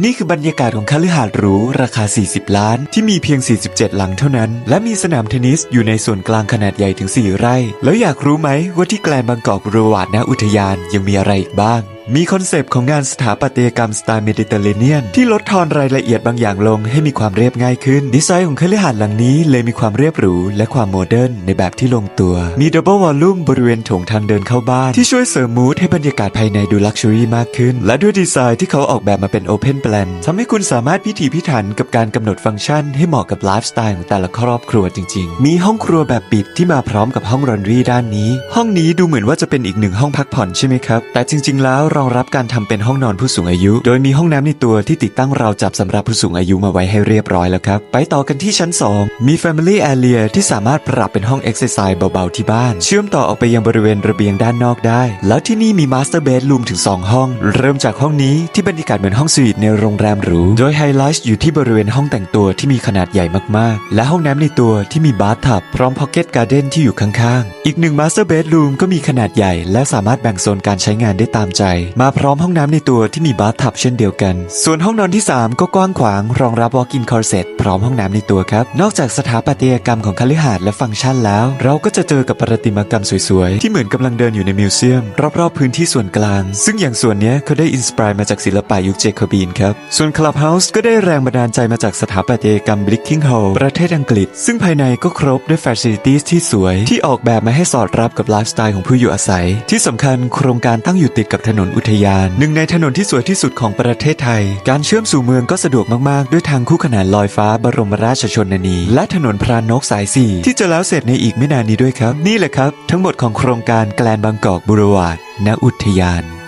นี่คือบรรยากาศของคฤหาสน์หรูราคา 40 ล้าน ที่มีเพียง 47 หลังเท่านั้น และมีสนามเทนนิสอยู่ในส่วนกลางขนาดใหญ่ถึง 4 ไร่ แล้วอยากรู้ไหมว่าที่แกลนบางกอกบริวารณอุทยานยังมีอะไรอีกบ้าง มีคอนเซปต์ของงานสถาปัตยกรรมสไตล์เมดิเตอร์เรเนียน ที่ลดทอนรายละเอียดบางอย่างลงให้มีความเรียบง่ายขึ้น ดีไซน์ของคฤหาสน์หลังนี้เลยมีความเรียบหรู และความโมเดิร์นในแบบที่ลงตัว มีดับเบิลวอลลุ่มบริเวณโถงทางเดินเข้าบ้าน ที่ช่วยเสริมมูดให้บรรยากาศภายในดูลักชัวรี่มากขึ้น และด้วยดีไซน์ที่เขาออกแบบมาเป็นโอเพนแปลนทำให้คุณสามารถพิถีพิถันกับการกำหนดฟังก์ชัน ให้เหมาะกับไลฟ์สไตล์ของแต่ละครอบครัวจริง ๆ มีห้องครัวแบบปิดที่มาพร้อมกับห้องรอนรีด้านนี้ ห้องนี้ดูเหมือนว่าจะเป็นอีกหนึ่งห้องพักผ่อนใช่ไหมครับแต่จริง ๆ แล้วรองรับการทำเป็นห้องนอนผู้สูงอายุ โดยมีห้องน้ำในตัวที่ติดตั้งราวจับสำหรับผู้สูงอายุมาไว้ให้เรียบร้อยแล้วครับ ไปต่อกันที่ชั้น 2 มี Family Area ที่สามารถปรับเป็นห้อง Exercise เบาๆที่บ้าน เชื่อมต่อออกไปยังบริเวณระเบียงด้านนอกได้ แล้วที่นี่มี Master Bedroom ถึง 2 ห้อง เริ่มจากห้องนี้ที่บรรยากาศเหมือนห้องสวีทในโรงแรมหรูโดยไฮไลท์อยู่ที่บริเวณห้องแต่งตัวที่มีขนาดใหญ่มากๆ และห้องน้ำในตัวที่มีบาร์ทับพร้อม Pocket Garden ที่อยู่ข้างๆ อีกหนึ่ง Master Bedroom ก็มีขนาดใหญ่ และสามารถแบ่งโซนการใช้งานได้ตามใจมาพร้อมห้องน้ำในตัวที่มีบาร์ทับเช่นเดียวกัน ส่วนห้องนอนที่ 3 ก็กว้างขวาง รองรับ Walk-in Closet พร้อมห้องน้ำในตัวครับ นอกจากสถาปัตยกรรมของคฤหาสน์และฟังก์ชันแล้ว เราก็จะเจอกับประติมากรรมสวยๆ ที่เหมือนกำลังเดินอยู่ในมิวเซียม รอบๆพื้นที่ส่วนกลาง ซึ่งอย่างส่วนนี้เขาได้อินสปายมาจากศิลปะยุคเจคอบีนครับ ส่วน Clubhouse ก็ได้แรงบันดาลใจมาจากสถาปัตยกรรม Bricking Hall ประเทศอังกฤษ ซึ่งภายในก็ครบด้วย Facilities ที่สวยที่ออกแบบมาให้สอดรับกับไลฟ์สไตล์ของผู้อยู่อาศัย ที่สำคัญโครงการตั้งอยู่ติดกับถนนอุทยาน หนึ่งในถนนที่สวยที่สุดของประเทศไทย การเชื่อมสู่เมืองก็สะดวกมากๆ ด้วยทางคู่ขนานลอยฟ้าบรมราชชนนี และถนนพรานนกสาย 4 ที่จะแล้วเสร็จในอีกไม่นานนี้ด้วยครับ นี่แหละครับ ทั้งหมดของโครงการแกลนบางกอกบุรวาดณอุทยาน